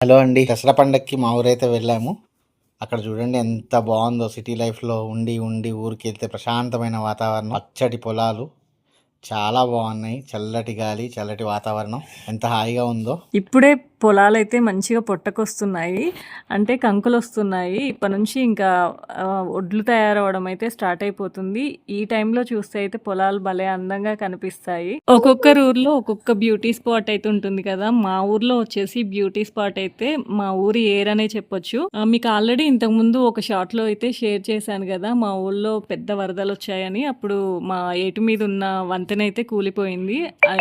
Hello అండి. దసరా పండగకి మా ఊరైతే వెళ్ళాము. అక్కడ చూడండి ఎంత బాగుందో సిటీ లైఫ్లో ఉండి ఉండి ఊరికి వెళ్తే ప్రశాంతమైన వాతావరణం పచ్చటి పొలాలు. చాలా బాగున్నాయి. చల్లటి గాలి చల్లటి వాతావరణం. ఎంత హాయిగా ఉందో. ఇప్పుడే పొలాలు అయితే మంచిగా పొట్టకొస్తున్నాయి. అంటే కంకులు వస్తున్నాయి ఇప్పటి నుంచి ఇంకా ఒడ్లు తయారవడం అయితే స్టార్ట్ అయిపోతుంది. ఈ టైంలో చూస్తే అయితే పొలాలు భలే అందంగా కనిపిస్తాయి. ఒక్కొక్కరు ఊర్లో ఒక్కొక్క బ్యూటీ స్పాట్ అయితే ఉంటుంది కదా. మా ఊర్లో వచ్చేసి బ్యూటీ స్పాట్ అయితే మా ఊరి ఏర్ అనే చెప్పొచ్చు మీకు ఆల్రెడీ ఇంతకు ముందు ఒక షార్ట్లో అయితే షేర్ చేశాను కదా. మా ఊర్లో పెద్ద వరదలు వచ్చాయని. అప్పుడు మా ఏటు మీద ఉన్న వంతెన అయితే కూలిపోయింది.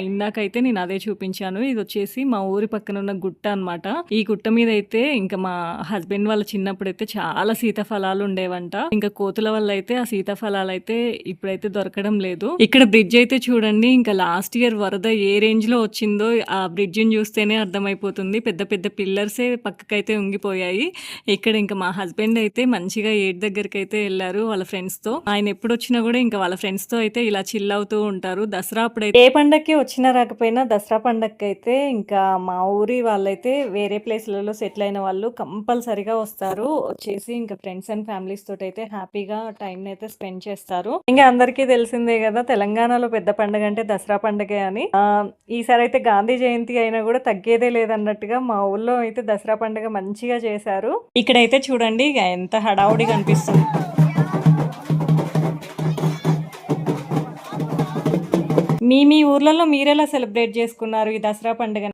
ఇందాకైతే నేను అదే చూపించాను. ఇది వచ్చేసి మా ఊరి పక్కన ఉన్న గుట్ట అన్నమాట. ఈ గుట్ట మీద అయితే ఇంకా మా హస్బెండ్ వాళ్ళ చిన్నప్పుడు అయితే చాలా సీతాఫలాలు ఉండేవంట. ఇంకా కోతుల వల్ల అయితే ఆ సీతాఫలాలు అయితే ఇప్పుడైతే దొరకడం లేదు. ఇక్కడ బ్రిడ్జ్ అయితే చూడండి ఇంకా లాస్ట్ ఇయర్ వరద ఏ రేంజ్లో వచ్చిందో ఆ బ్రిడ్జ్ని చూస్తేనే అర్థమైపోతుంది. పెద్ద పెద్ద పిల్లర్సే పక్కకైతే ఉంగిపోయాయి. ఇక్కడ ఇంకా మా హస్బెండ్ అయితే మంచిగా ఏట్ దగ్గరికి అయితే వెళ్ళారు వాళ్ళ ఫ్రెండ్స్తో ఆయన ఎప్పుడు వచ్చినా కూడా ఇంకా వాళ్ళ ఫ్రెండ్స్తో అయితే ఇలా చిల్ అవుతూ ఉంటారు. దసరా అప్పుడైతే ఏ పండక్కి వచ్చినా రాకపోయినా దసరా పండక్కి అయితే ఇంకా మా ఊరి వాళ్ళైతే వేరే ప్లేస్లలో సెటిల్ అయిన వాళ్ళు కంపల్సరిగా వస్తారు. వచ్చేసి ఇంకా ఫ్రెండ్స్ అండ్ ఫ్యామిలీస్ తోటి అయితే హ్యాపీగా టైం అయితే స్పెండ్ చేస్తారు. ఇంకా అందరికీ తెలిసిందే కదా తెలంగాణలో పెద్ద పండగ అంటే దసరా పండగ అని. ఈసారి అయితే గాంధీ జయంతి అయినా కూడా తగ్గేదే లేదన్నట్టుగా మా ఊళ్ళో అయితే దసరా పండగ మంచిగా చేశారు. ఇక్కడైతే చూడండి ఇక ఎంత హడావుడి కనిపిస్తుంది. మీ మీ ఊర్లలో మీరెలా సెలబ్రేట్ చేసుకున్నారు ఈ దసరా పండుగ